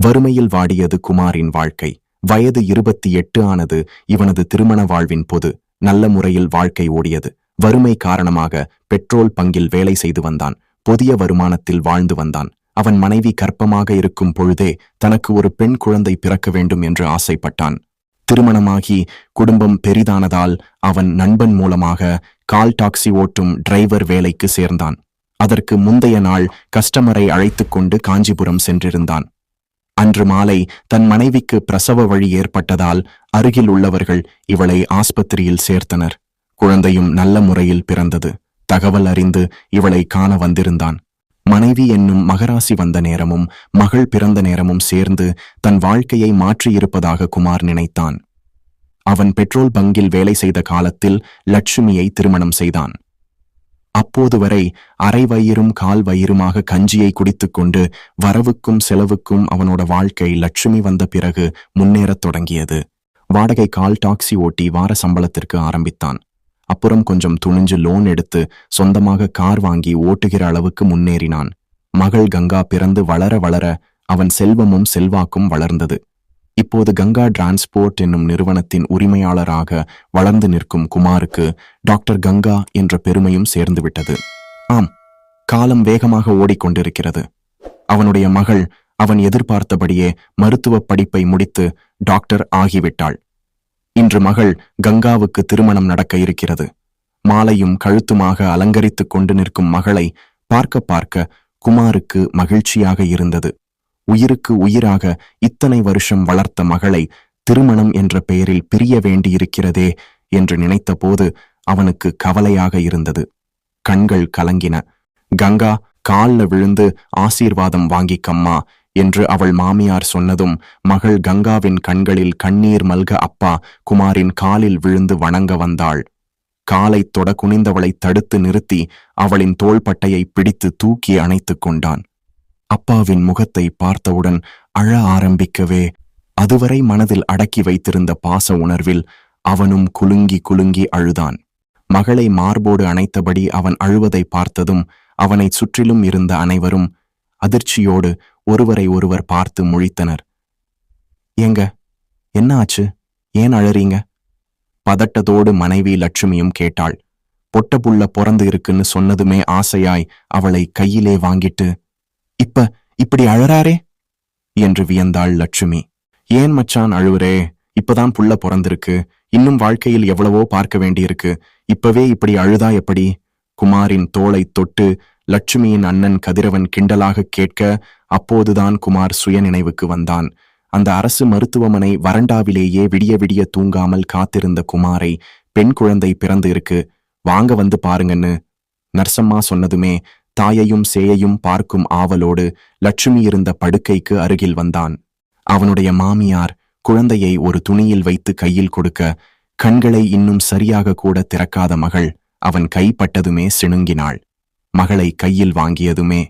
வறுமையில் வாடியது குமாரின் வாழ்க்கை. வயது இருபத்தி எட்டு ஆனது இவனது திருமண வாழ்வின் பொது நல்ல முறையில் வாழ்க்கை ஓடியது. வறுமை காரணமாக பெட்ரோல் பங்கில் வேலை செய்து வந்தான். புதிய வருமானத்தில் வாழ்ந்து வந்தான். அவன் மனைவி கர்ப்பமாக இருக்கும் பொழுதே தனக்கு ஒரு பெண் குழந்தை பிறக்க வேண்டும் என்று ஆசைப்பட்டான். திருமணமாகி குடும்பம் பெரிதானதால் அவன் நண்பன் மூலமாக கால் டாக்ஸி ஓட்டும் டிரைவர் வேலைக்கு சேர்ந்தான். அதற்கு முந்தைய நாள் கஸ்டமரை அழைத்துக் கொண்டு காஞ்சிபுரம் சென்றிருந்தான். அன்று மாலை தன் மனைவிக்கு பிரசவ வழி ஏற்பட்டதால் அருகில் உள்ளவர்கள் இவளை ஆஸ்பத்திரியில் சேர்த்தனர். குழந்தையும் நல்ல முறையில் பிறந்தது. தகவல் அறிந்து இவளை காண வந்திருந்தான். மனைவி என்னும் மகராசி வந்த நேரமும் மகள் பிறந்த நேரமும் சேர்ந்து தன் வாழ்க்கையை மாற்றியிருப்பதாக குமார் நினைத்தான். அவன் பெட்ரோல் பங்கில் வேலை செய்த காலத்தில் லட்சுமியை திருமணம் செய்தான். அப்போது வரை அரை வயிறும் கால் வயிறுமாக கஞ்சியை குடித்துக்கொண்டு வரவுக்கும் செலவுக்கும் அவனோட வாழ்க்கை லட்சுமி வந்த பிறகு முன்னேறத் தொடங்கியது. வாடகை கால் டாக்ஸி ஓட்டி வார சம்பளத்திற்கு ஆரம்பித்தான். அப்புறம் கொஞ்சம் துணிஞ்சு லோன் எடுத்து சொந்தமாக கார் வாங்கி ஓட்டுகிற அளவுக்கு முன்னேறினான். மகள் கங்கா பிறந்து வளர வளர அவன் செல்வமும் செல்வாக்கும் வளர்ந்தது. இப்போது கங்கா டிரான்ஸ்போர்ட் என்னும் நிறுவனத்தின் உரிமையாளராக வளர்ந்து நிற்கும் குமாருக்கு டாக்டர் கங்கா என்ற பெருமையும் சேர்ந்துவிட்டது. ஆம் காலம் வேகமாக ஓடிக்கொண்டிருக்கிறது. அவனுடைய மகள் அவன் எதிர்பார்த்தபடியே மருத்துவப் படிப்பை முடித்து டாக்டர் ஆகிவிட்டாள். இன்று மகள் கங்காவுக்கு திருமணம் நடக்க இருக்கிறது. மாலையும் கழுத்துமாக அலங்கரித்துக் கொண்டு நிற்கும் மகளை பார்க்க பார்க்க குமாருக்கு மகிழ்ச்சியாக இருந்தது. உயிருக்கு உயிராக இத்தனை வருஷம் வளர்த்த மகளை திருமணம் என்ற பெயரில் பிரிய வேண்டியிருக்கிறதே என்று நினைத்தபோது அவனுக்கு கவலையாக இருந்தது. கண்கள் கலங்கின. கங்கா கால்ல விழுந்து ஆசீர்வாதம் வாங்கிக்கம்மா என்று அவள் மாமியார் சொன்னதும் மகள் கங்காவின் கண்களில் கண்ணீர் மல்க அப்பா குமாரின் காலில் விழுந்து வணங்க வந்தாள். காலை தொட குனிந்தவளை தடுத்து நிறுத்தி அவளின் தோள்பட்டையை பிடித்து தூக்கி அணைத்துக் கொண்டான். அப்பாவின் முகத்தை பார்த்தவுடன் அழ ஆரம்பிக்கவே அதுவரை மனதில் அடக்கி வைத்திருந்த பாச உணர்வில் அவனும் குலுங்கி குலுங்கி அழுதான். மகளை மார்போடு அணைத்தபடி அவன் அழுவதை பார்த்ததும் அவனைச் சுற்றிலும் இருந்த அனைவரும் அதிர்ச்சியோடு ஒருவரை ஒருவர் பார்த்து முழித்தனர். ஏங்க என்ன ஆச்சு? ஏன் அழறீங்க? பதட்டத்தோடு மனைவி லட்சுமியும் கேட்டாள். பொட்டபுள்ள பிறந்து இருக்குன்னு சொன்னதுமே ஆசையாய் அவளை கையிலே வாங்கிட்டு இப்ப இப்படி அழறாரே? என்று வியந்தாள் லட்சுமி. ஏன் மச்சான் அழுவுரே இப்பதான் புள்ள பிறந்திருக்கு. இன்னும் வாழ்க்கையில் எவ்வளவோ பார்க்க வேண்டியிருக்கு. இப்பவே இப்படி அழுதா எப்படி? குமாரின் தோளை தொட்டு லட்சுமியின் அண்ணன் கதிரவன் கிண்டலாக கேட்க அப்போதுதான் குமார் சுயநினைவுக்கு வந்தான். அந்த அரசு மருத்துவமனை வறண்டாவிலேயே விடிய விடிய தூங்காமல் காத்திருந்த குமாரை பெண் குழந்தை பிறந்து இருக்கு வாங்க வந்து பாருங்கன்னு நர்சம்மா சொன்னதுமே தாயையும் சேயையும் பார்க்கும் ஆவலோடு லட்சுமி இருந்த படுக்கைக்கு அருகில் வந்தான். அவனுடைய மாமியார் குழந்தையை ஒரு துணியில் வைத்து கையில் கொடுக்க கண்களை இன்னும் சரியாக கூட திறக்காத மகள் அவன் கைப்பட்டதுமே சிணுங்கினாள். மகளை கையில் வாங்கியதுமே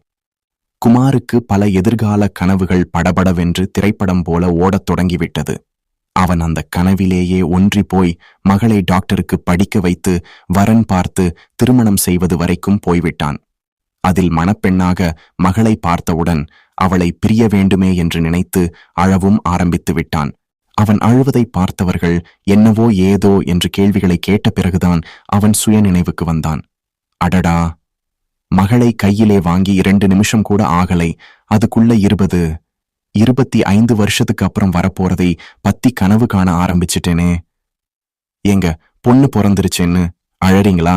குமாருக்கு பல எதிர்கால கனவுகள் படபடவென்று திரைப்படம் போல ஓடத் தொடங்கிவிட்டது. அவன் அந்த கனவிலேயே ஒன்றி போய் மகளை டாக்டருக்கு படிக்க வைத்து வரன் பார்த்து திருமணம் செய்வது வரைக்கும் போய்விட்டான். அதில் மணப்பெண்ணாக மகளை பார்த்தவுடன் அவளை பிரிய வேண்டுமே என்று நினைத்து அழவும் ஆரம்பித்து விட்டான். அவன் அழுவதை பார்த்தவர்கள் என்னவோ ஏதோ என்று கேள்விகளை கேட்ட பிறகுதான் அவன் சுய நினைவுக்கு வந்தான். அடடா! மகளை கையிலே வாங்கி இரண்டு நிமிஷம் கூட ஆகலை. அதுக்குள்ள இருபது இருபத்தி ஐந்து வருஷத்துக்கு அப்புறம் வரப்போறதை பத்தி கனவு காண ஆரம்பிச்சிட்டேனே. ஏங்க பொண்ணு பிறந்துருச்சேன்னு அழறீங்களா?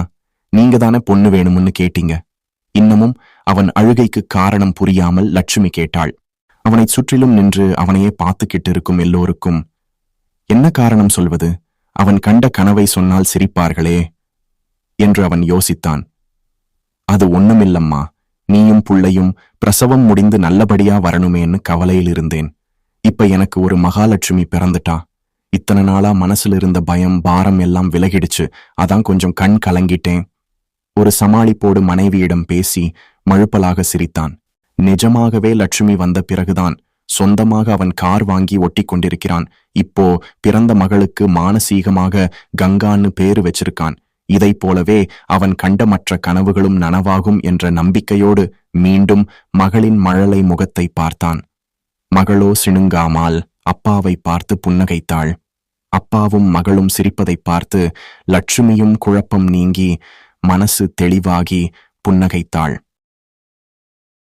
நீங்க தானே பொண்ணு வேணும்னு கேட்டீங்க. இன்னமும் அவன் அழுகைக்கு காரணம் புரியாமல் லட்சுமி கேட்டாள். அவனைச் சுற்றிலும் நின்று அவனையே பார்த்துக்கிட்டு இருக்கும் எல்லோருக்கும் என்ன காரணம் சொல்வது? அவன் கண்ட கனவை சொன்னால் சிரிப்பார்களே என்று அவன் யோசித்தான். அது ஒண்ணுமில்லம்மா நீயும் புள்ளையும் பிரசவம் முடிந்து நல்லபடியா வரணுமேன்னு கவலையில் இருந்தேன். இப்ப எனக்கு ஒரு மகாலட்சுமி பிறந்துட்டா. இத்தனை நாளா மனசுல இருந்த பயம் பாரம் எல்லாம் விலகிடுச்சு. அதான் கொஞ்சம் கண் கலங்கிட்டேன். ஒரு சமாளிப்போடு மனைவியிடம் பேசி மழுப்பலாக சிரித்தான். நிஜமாகவே லட்சுமி வந்த பிறகுதான் சொந்தமாக அவன் கார் வாங்கி ஒட்டி கொண்டிருக்கிறான். இப்போ பிறந்த மகளுக்கு மானசீகமாக கங்கான்னு பேரு வச்சிருக்கான். இதைப் போலவே அவன் கண்டமற்ற கனவுகளும் நனவாகும் என்ற நம்பிக்கையோடு மீண்டும் மகளின் மழலை முகத்தை பார்த்தான். மகளோ சிணுங்காமால் அப்பாவை பார்த்து புன்னகைத்தாள். அப்பாவும் மகளும் சிரிப்பதைப் பார்த்து லட்சுமியும் குழப்பம் நீங்கி மனசு தெளிவாகி புன்னகைத்தாள்.